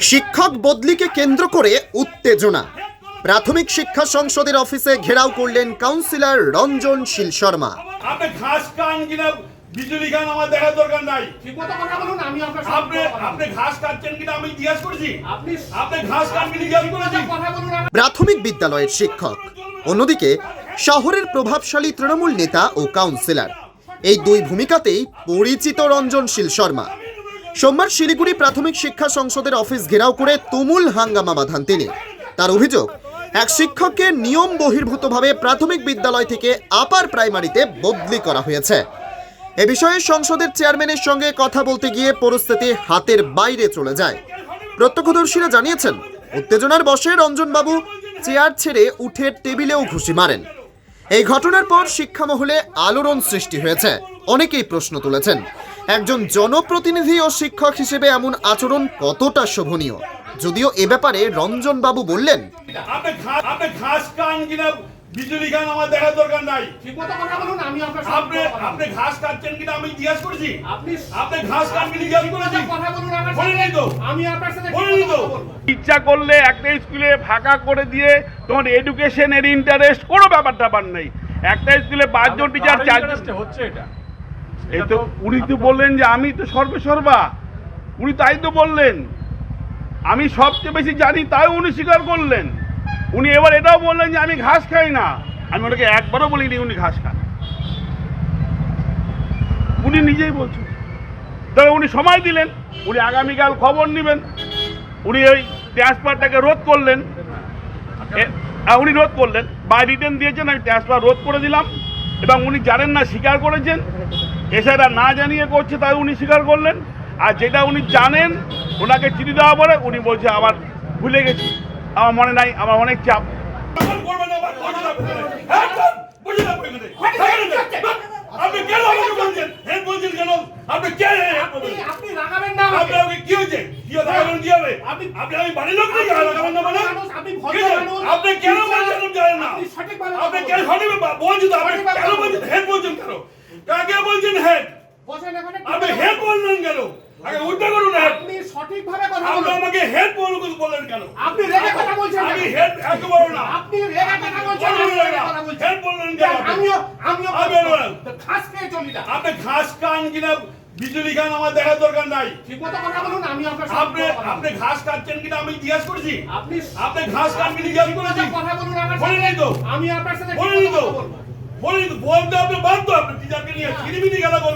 শিক্ষক বদলিকে কেন্দ্র করে উত্তেজনা। প্রাথমিক শিক্ষা সংসদের অফিসে ঘেরাও করলেন কাউন্সিলর রঞ্জন শীল শর্মা। আপনি খান কিনা বিজুলি খান আমার দেখার দরকার নাই। ঠিকমতো কথা বলুন আমি আপনার আপনি আপনি ঘাস কাটছেন কিনা আমি জিজ্ঞাসা করেছি। আপনি আপনি ঘাস কান কিনা করেছি। কথা বলুন প্রাথমিক বিদ্যালয়ের শিক্ষক অন্যদিকে শহরের প্রভাবশালী তৃণমূল নেতা ও কাউন্সিলর। এই দুই ভূমিকাতেই পরিচিত রঞ্জন শীল শর্মা। সোমবার শিলিগুড়ি প্রাথমিক শিক্ষা সংসদের অফিস ঘেরাও করে তুমুল হাঙ্গামা বাঁধান তিনি। তার অভিযোগ, এক শিক্ষককে নিয়ম বহির্ভূতভাবে প্রাথমিক বিদ্যালয় থেকে আপার প্রাইমারিতে বদলি করা হয়েছে। এ বিষয়ে সংসদের চেয়ারম্যানের সঙ্গে কথা বলতে গিয়ে পরিস্থিতি হাতের বাইরে চলে যায়। প্রত্যক্ষদর্শীরা জানিয়েছেন, উত্তেজনার বশে রঞ্জনবাবু চেয়ার ছেড়ে উঠে টেবিলেও ঘুষি মারেন। এই ঘটনার পর শিক্ষা মহলে আলোড়ন সৃষ্টি হয়েছে। অনেকেই প্রশ্ন তুলেছেন একজন জনপ্রতিনিধি ও শিক্ষক হিসেবে এমন আচরণ কতটা শোভনীয়? যদিও এ ব্যাপারে রঞ্জন বাবু বললেন আপনি ঘাস আপনি ঘাস খান কিনা বিজুলি খান আমার দেখার দরকার নাই। ঠিকমতো কথা বলুন আমি আপনার আপনি আপনি ঘাস কাটছেন কিনা আমি জিজ্ঞাসা করেছি। আপনি আপনি ঘাস কান কিনা করেছি। কথা বলুন আমার বলিনি তো। আমি আপনার সাথে বলিনি তো। ইচ্ছা করলে একটা স্কুলে ফাঁকা করে দিয়ে তোমার এডুকেশনের ইন্টারেস্ট কোনো ব্যাপার ট্যাপার নেই। একটা স্কুলে পাঁচজন টিচার চারজন হচ্ছে এটা। এই তো উনি তো বললেন যে আমি তো সর্বেসর্বা। উনি তাই তো বললেন। আমি সবচেয়ে বেশি জানি তাই উনি স্বীকার করলেন। উনি এবার এটাও বললেন যে আমি ঘাস খাই না। আমি ওনাকে একবারও বলিনি উনি ঘাস খান। উনি নিজেই বলছেন। তবে উনি সময় দিলেন। উনি আগামীকাল খবর নেবেন। উনি ওই ট্রান্সফারটাকে রোধ করলেন। উনি রোধ করলেন। বা রিটার্ন দিয়েছেন আমি ট্রান্সফার রোধ করে দিলাম। এবং উনি জানেন না স্বীকার করেছেন। এছাড়া না জানিয়ে করছে তাই উনি স্বীকার করলেন। আর যেটা উনি জানেন ওনাকে চিঠি দেওয়া পরে উনি বলছে আমার ভুলে গেছি। আমার মনে নাই আমার অনেক চাপ। বুঝি না আপনাকে। আপনি। কেন আমাকে বলছেন? হেড বলছেন কেন? আপনি কে? হেড আপনি রাগাবেন না আপনি আমাকে আমাকে কি হয়েছে? কি হয়েছে? লাগাবেন কি হবে আপনি আপনি আমি বাড়ির লোক নাকি লাগাবেন না মানে? আপনি কেন বলছেন? জানেন না। আপনি সঠিকভাবে আপনি কেন সঠিক বলছি আপনি কেন বলছেন? হেড বলছেন কেন? কাকে বলছেন হেড? বসেন এখানে আপনি হেড বললেন কেন? আগে উল্টা করুন হেড। আপনি সঠিকভাবে কথা আপনি বলুন। আমাকে হেড বললেন কেন? আপনি রেগে কথা বলছেন আমি হেড একেবারে না। আপনি রেগে কথা বলছেন আমি হেড বললেন কেন? আমিও আমিও আমি। ঘাস খেয়ে চলি না আপনি ঘাস খান কিনা বিজুলি খান আমার দেখার দরকার নাই। ঠিকমতো কথা বলুন আমি আপনার আপনি আপনি ঘাস কাটছেন কিনা আমি জিজ্ঞাসা করেছি? আপনি আপনি ঘাস কান কিনা জিজ্ঞাসা করেছি? কথা বলুন আমার বলিনি তো। আমি আপনার সাথে বলিনি তো। তো বলতে আপনি বাধ্য আপনি টিচারকে নিয়ে ছিনিমিনি খেলা